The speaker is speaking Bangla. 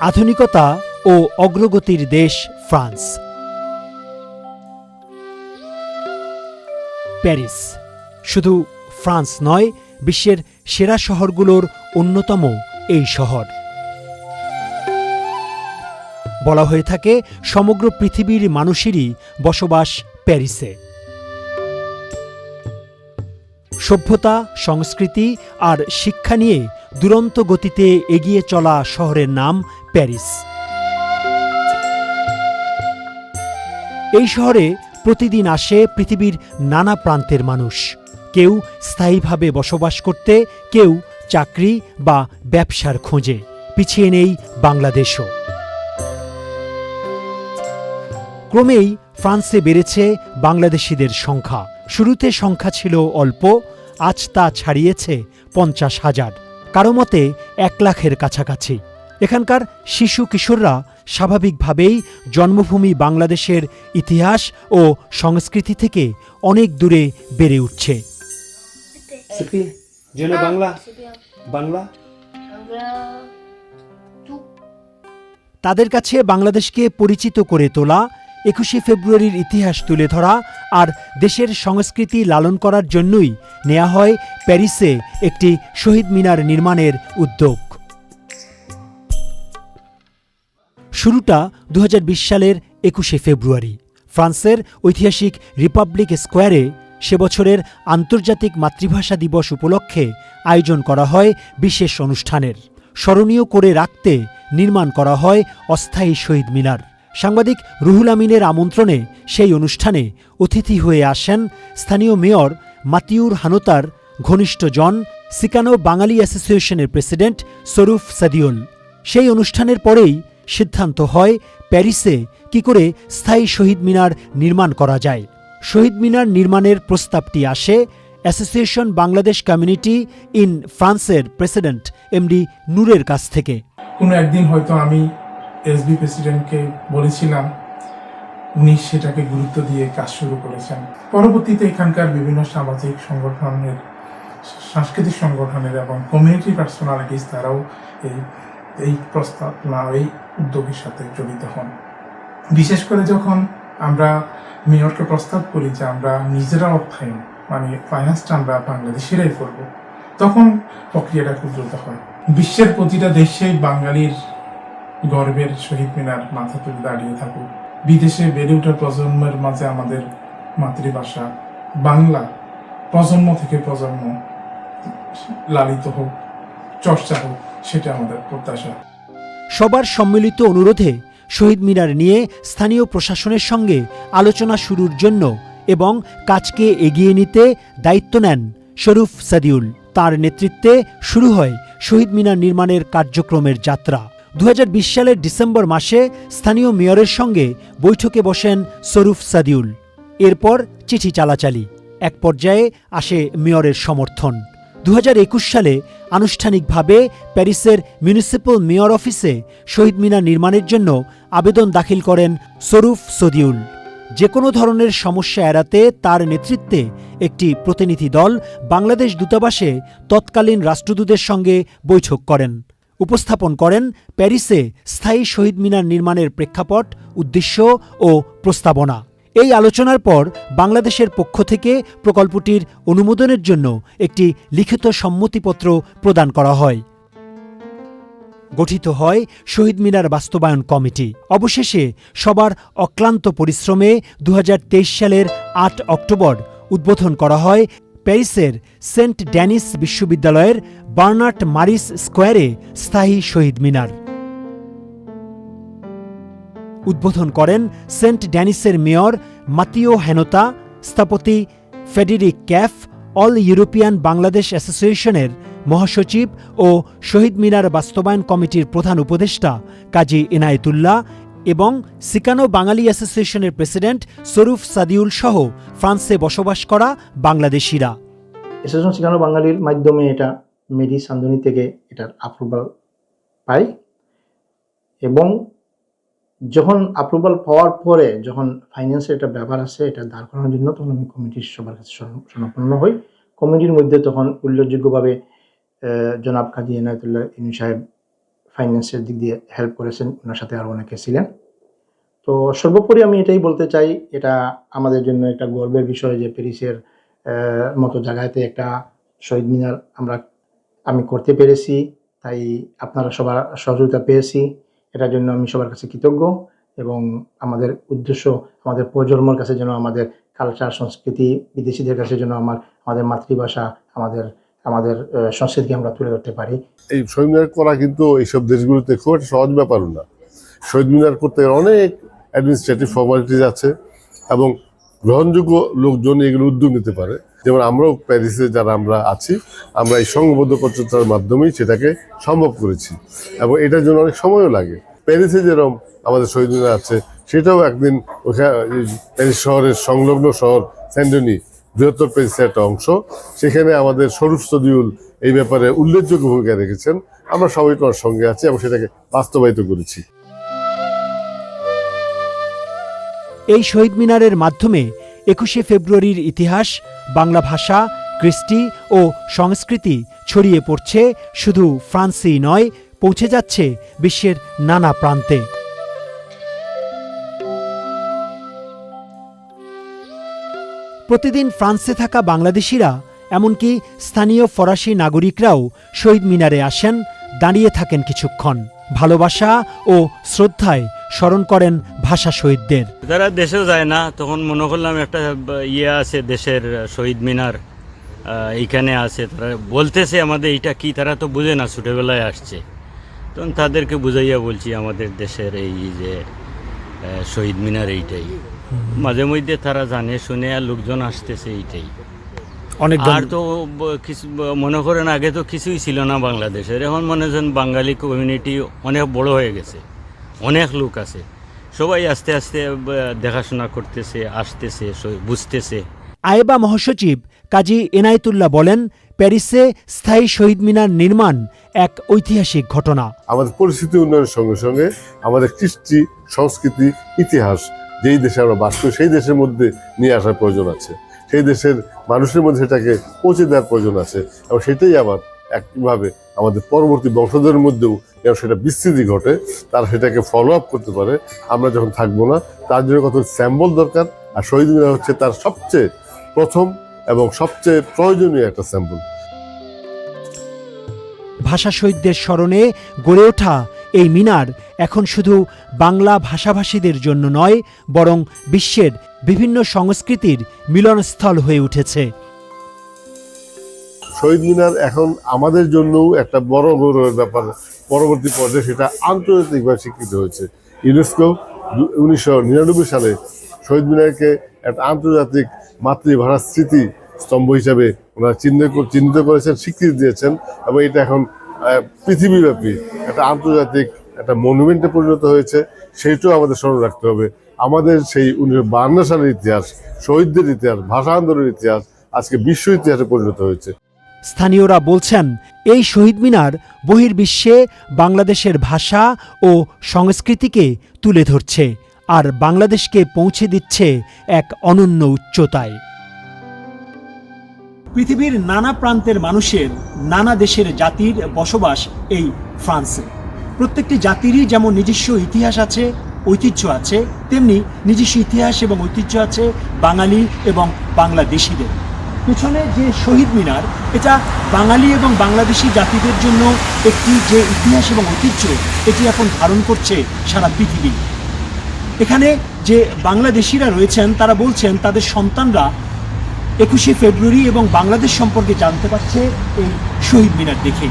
আধুনিকতা ও অগ্রগতির দেশ ফ্রান্স। প্যারিস। শুধু ফ্রান্স নয়, বিশ্বের সেরা শহরগুলোর অন্যতম এই শহর। বলা হয়ে থাকে, সমগ্র পৃথিবীর মানুষেরই বসবাস প্যারিসে। সভ্যতা, সংস্কৃতি আর শিক্ষা নিয়ে দুরন্ত গতিতে এগিয়ে চলা শহরের নাম প্যারিস। এই শহরে প্রতিদিন আসে পৃথিবীর নানা প্রান্তের মানুষ। কেউ স্থায়ীভাবে বসবাস করতে, কেউ চাকরি বা ব্যবসার খোঁজে। পিছিয়ে নেই বাংলাদেশও। ক্রমেই ফ্রান্সে বেড়েছে বাংলাদেশিদের সংখ্যা। শুরুতে সংখ্যা ছিল অল্প, আজ তা ছাড়িয়েছে পঞ্চাশ হাজার। কারও মতে এক লাখের কাছাকাছি। এখানকার শিশু কিশোররা স্বাভাবিকভাবেই জন্মভূমি বাংলাদেশের ইতিহাস ও সংস্কৃতি থেকে অনেক দূরে বেড়ে উঠছে. তাদের কাছে বাংলাদেশকে পরিচিত করে তোলা একুশে ফেব্রুয়ারির ইতিহাস তুলে ধরা আর দেশের সংস্কৃতি লালন করার জন্যই নেওয়া হয় প্যারিসে একটি শহীদ মিনার নির্মাণের উদ্যোগ। শুরুটা দু হাজার বিশ সালের একুশে ফেব্রুয়ারি। ফ্রান্সের ঐতিহাসিক রিপাবলিক স্কোয়ারে সে বছরের আন্তর্জাতিক মাতৃভাষা দিবস উপলক্ষে আয়োজন করা হয় বিশেষ অনুষ্ঠানের। স্মরণীয় করে রাখতে নির্মাণ করা হয় অস্থায়ী শহীদ মিনার। সাংবাদিক রুহুল আমিনের আমন্ত্রণে সেই অনুষ্ঠানে অতিথি হয়ে আসেন স্থানীয় মেয়র মাতিউর হানোতার, ঘনিষ্ঠ জন, সিকানো বাঙালি অ্যাসোসিয়েশনের প্রেসিডেন্ট সরুফ সাদিউল। সেই অনুষ্ঠানের পরেই সিদ্ধান্ত হয় প্যারিসে কি করে স্থায়ী শহীদ মিনার নির্মাণ করা যায়। শহীদ মিনার নির্মাণের প্রস্তাবটি আসে অ্যাসোসিয়েশন বাংলাদেশ কমিউনিটি ইন ফ্রান্সের প্রেসিডেন্ট এমডি নূরের কাছ থেকে। কোনো একদিন হয়তো আমি এসবি প্রেসিডেন্টকে বলেছিলাম, উনি সেটাকে গুরুত্ব দিয়ে কাজ শুরু করেছেন। পরবর্তীতে এখানকার বিভিন্ন সামাজিক সংগঠনের, সাংস্কৃতিক সংগঠনের এবং কমিউনিটি পার্সোনালিটিস তারাও এই এই প্রস্তাবনা এই উদ্যোগের সাথে জড়িত হন। বিশেষ করে যখন আমরা মেয়রকে প্রস্তাব করি যে আমরা নিজেরা অর্থায়ন মানে ফাইন্যান্সটা আমরা বাংলাদেশেরাই করব, তখন প্রক্রিয়াটা খুব দ্রুত হয়। বিশ্বের প্রতিটা দেশেই বাঙালির গর্বের শহীদ মিনার মাথা তুলে দাঁড়িয়ে থাকুক। বিদেশে বেড়ে ওঠা প্রজন্মের মাঝে আমাদের মাতৃভাষা বাংলা। প্রজন্ম থেকে প্রজন্ম লালিত হোক, চর্চা হোক, সেটা আমাদের প্রত্যাশা। সবার সম্মিলিত অনুরোধে শহীদ মিনার নিয়ে স্থানীয় প্রশাসনের সঙ্গে আলোচনা শুরুর জন্য এবং কাজকে এগিয়ে নিতে দায়িত্ব নেন শরুফ সাদিউল। তার নেতৃত্বে শুরু হয় শহীদ মিনার নির্মাণের কার্যক্রমের যাত্রা। দু হাজার বিশ সালের ডিসেম্বর মাসে স্থানীয় মেয়রের সঙ্গে বৈঠকে বসেন শরুফ সাদিউল। এরপর চিঠি চালাচালি। এক পর্যায়ে আসে মেয়রের সমর্থন। দু হাজার একুশ সালে আনুষ্ঠানিকভাবে প্যারিসের মিউনিসিপ্যাল মেয়র অফিসে শহীদ মিনার নির্মাণের জন্য আবেদন দাখিল করেন সরুফ সদিউল। যে কোনো ধরনের সমস্যা এড়াতে তার নেতৃত্বে একটি প্রতিনিধি দল বাংলাদেশ দূতাবাসে তৎকালীন রাষ্ট্রদূতের সঙ্গে বৈঠক করেন। উপস্থাপন করেন প্যারিসে স্থায়ী শহীদ মিনার নির্মাণের প্রেক্ষাপট, উদ্দেশ্য ও প্রস্তাবনা। এই আলোচনার পর বাংলাদেশের পক্ষ থেকে প্রকল্পটির অনুমোদনের জন্য একটি লিখিত সম্মতিপত্র প্রদান করা হয়। গঠিত হয় শহীদ মিনার বাস্তবায়ন কমিটি। অবশেষে সবার অক্লান্ত পরিশ্রমে দু হাজার তেইশ সালের আট অক্টোবর উদ্বোধন করা হয় প্যারিসের সেন্ট ড্যানিস বিশ্ববিদ্যালয়ের বার্নার্ট মারিস স্কোয়ারে স্থায়ী শহীদ মিনার। উদ্বোধন করেন সেন্ট ড্যানিসের মেয়র মাতিও হেনোতা, স্থপতি ফেডেরিক ক্যাফ, অল ইউরোপিয়ান বাংলাদেশ অ্যাসোসিয়েশনের মহাসচিব ও শহীদ মিনার বাস্তবায়ন কমিটির প্রধান উপদেষ্টা কাজী এনায়েতুল্লাহ এবং সিকানো বাঙালি অ্যাসোসিয়েশনের প্রেসিডেন্ট সরুফ সাদিউল সহ ফ্রান্সে বসবাস করা বাংলাদেশিরা। এসোসিয়েশন শিখানো বাঙালির মাধ্যমে এটা মেডি সান্দনি থেকে এটার অ্যাপ্রুভাল পাই। এবং যখন অ্যাপ্রুভাল পাওয়ার পরে যখন ফাইন্যান্সের একটা ব্যাপার আছে, এটা দাঁড় করানোর জন্য তখন আমি কমিটির সবার কাছে শরণাপন্ন হই। কমিটির মধ্যে তখন উল্লেখযোগ্যভাবে জনাব কাজী এনায়তুল্লাহ ইনু সাহেব ফাইন্যান্সের দিক দিয়ে হেল্প করেছেন, ওনার সাথে আরও অনেকে ছিলেন। তো সর্বোপরি আমি এটাই বলতে চাই, এটা আমাদের জন্য একটা গর্বের বিষয় যে প্যারিসের মতো জায়গাতে একটা শহীদ মিনার আমরা, আমি করতে পেরেছি, তাই আপনারা সবার সহযোগিতা পেয়েছি। এটার জন্য আমি সবার কাছে কৃতজ্ঞ এবং আমাদের উদ্দেশ্য, আমাদের প্রজন্মর কাছে যেন আমাদের কালচার সংস্কৃতি, বিদেশিদের কাছে যেন আমার, আমাদের মাতৃভাষা, আমাদের আমাদের সংস্কৃতিকে আমরা তুলে ধরতে পারি। এই শহীদ মিনার করা কিন্তু এইসব দেশগুলোতে খুব একটা সহজ ব্যাপারও না। শহীদ মিনার করতে অনেক অ্যাডমিনিস্ট্রেটিভ ফর্মালিটিস আছে এবং গ্রহণযোগ্য লোকজন এগুলো উদ্যোগ নিতে পারে। যেমন আমরাও প্যারিসে যারা আমরা আছি, আমরা এই সংঘবদ্ধ প্রচেষ্টার মাধ্যমেই সেটাকে সম্ভব করেছি এবং এটার জন্য অনেক সময়ও লাগে। প্যারিসে যেরকম আমাদের শহীদ মিনার আছে, সেটাও একদিন ওখানে প্যারিস শহরের সংলগ্ন শহর স্যান্ডনি বৃহত্তর প্যারিসের একটা অংশ। সেখানে আমাদের স্বরূপ সদিউল এই ব্যাপারে উল্লেখযোগ্য ভূমিকা রেখেছেন। আমরা সবাই তোমার সঙ্গে আছি এবং সেটাকে বাস্তবায়িত করেছি। এই শহীদ মিনারের মাধ্যমে একুশে ফেব্রুয়ারির ইতিহাস, বাংলা ভাষা, কৃষ্টি ও সংস্কৃতি ছড়িয়ে পড়ছে। শুধু ফ্রান্সেই নয়, পৌঁছে যাচ্ছে বিশ্বের নানা প্রান্তে। প্রতিদিন ফ্রান্সে থাকা বাংলাদেশিরা, এমনকি স্থানীয় ফরাসি নাগরিকরাও শহীদ মিনারে আসেন, দাঁড়িয়ে থাকেন কিছুক্ষণ। ভালোবাসা ও শ্রদ্ধায় স্মরণ করেন ভাষা শহীদদের। যারা দেশেও যায় না, তখন মনে করলাম একটা ইয়ে আছে দেশের শহীদ মিনার এইখানে আছে। তারা বলতেছে আমাদের এইটা কি, তারা তো বুঝে না, ছোটোবেলায় আসছে। তখন তাদেরকে বুঝাইয়া বলছি, আমাদের দেশের এই যে শহীদ মিনার এইটাই। মাঝে মধ্যে তারা জানে শুনে আর লোকজন আসতেছে এইটাই। অনেক আর তো কিছু মনে করেন আগে তো কিছুই ছিল না বাংলাদেশের। এখন মনে হচ্ছেন বাঙালি কমিউনিটি অনেক বড় হয়ে গেছে। অনেক লোক আছে। সবাই আস্তে আস্তে দেখাশোনা করতেছে আসতেছে বুঝতেছে। আয়েবা মহাসচিব কাজী এনায়েতুল্লাহ বলেন প্যারিসে স্থায়ী শহীদ মিনার নির্মাণ এক ঐতিহাসিক ঘটনা। আমাদের পরিস্থিতি উন্নয়নের সঙ্গে সঙ্গে আমাদের কৃষ্টি সংস্কৃতি ইতিহাস যেই দেশে আমরা বাস করি, সেই দেশের মধ্যে নিয়ে আসার প্রয়োজন আছে। সেই দেশের মানুষের মধ্যে সেটাকে পৌঁছে দেওয়ার প্রয়োজন আছে। এবং সেটাই আবার একইভাবে আমাদের পরবর্তী বংশধরের মধ্যেও যেন সেটা বিস্তৃতি ঘটে, তারা সেটাকে ফলো আপ করতে পারে। আমরা যখন থাকব না, তার জন্য কত স্যাম্বল দরকার। আর শহীদ মিনার হচ্ছে তার সবচেয়ে প্রথম এবং সবচেয়ে প্রয়োজনীয় একটা স্যাম্বল ভাষা শহীদদের স্মরণে গড়ে ওঠা এই মিনার এখন শুধু বাংলা ভাষাভাষীদের জন্য নয়, বরং বিশ্বের বিভিন্ন সংস্কৃতির মিলনস্থল হয়ে উঠেছে। শহীদ মিনার এখন আমাদের জন্যও একটা বড় গৌরবের ব্যাপার। পরবর্তী পর্যায়ে সেটা আন্তর্জাতিকভাবে স্বীকৃত হয়েছে। ইউনেস্কো উনিশশো নিরানব্বই সালে শহীদ মিনারকে একটা আন্তর্জাতিক মাতৃভাষার স্মৃতি স্তম্ভ হিসাবে ওনারা চিহ্নিত চিহ্নিত করেছেন, স্বীকৃতি দিয়েছেন এবং এটা এখন পৃথিবীব্যাপী একটা আন্তর্জাতিক একটা মনুমেন্টে পরিণত হয়েছে, সেইটাও আমাদের স্মরণ রাখতে হবে। আমাদের সেই উনিশশো বাহান্ন সালের ইতিহাস, শহীদদের ইতিহাস, ভাষা আন্দোলনের ইতিহাস আজকে বিশ্ব ইতিহাসে পরিণত হয়েছে। স্থানীয়রা বলছেন, এই শহীদ মিনার বহির্বিশ্বে বাংলাদেশের ভাষা ও সংস্কৃতিকে তুলে ধরছে, আর বাংলাদেশকে পৌঁছে দিচ্ছে এক অনন্য উচ্চতায়। পৃথিবীর নানা প্রান্তের মানুষের নানা দেশের জাতির বসবাস এই ফ্রান্সে। প্রত্যেকটি জাতিরই যেমন নিজস্ব ইতিহাস আছে, ঐতিহ্য আছে, তেমনি নিজস্ব ইতিহাস এবং ঐতিহ্য আছে বাঙালি এবং বাংলাদেশিদের। পেছনে যে শহীদ মিনার, এটা বাঙালি এবং বাংলাদেশি জাতিদের জন্য একটি যে ইতিহাস এবং ঐতিহ্য, এটি এখন ধারণ করছে সারা পৃথিবী। এখানে যে বাংলাদেশিরা রয়েছেন, তারা বলছেন তাদের সন্তানরা একুশে ফেব্রুয়ারি এবং বাংলাদেশ সম্পর্কে জানতে পারছে এই শহীদ মিনার দেখে।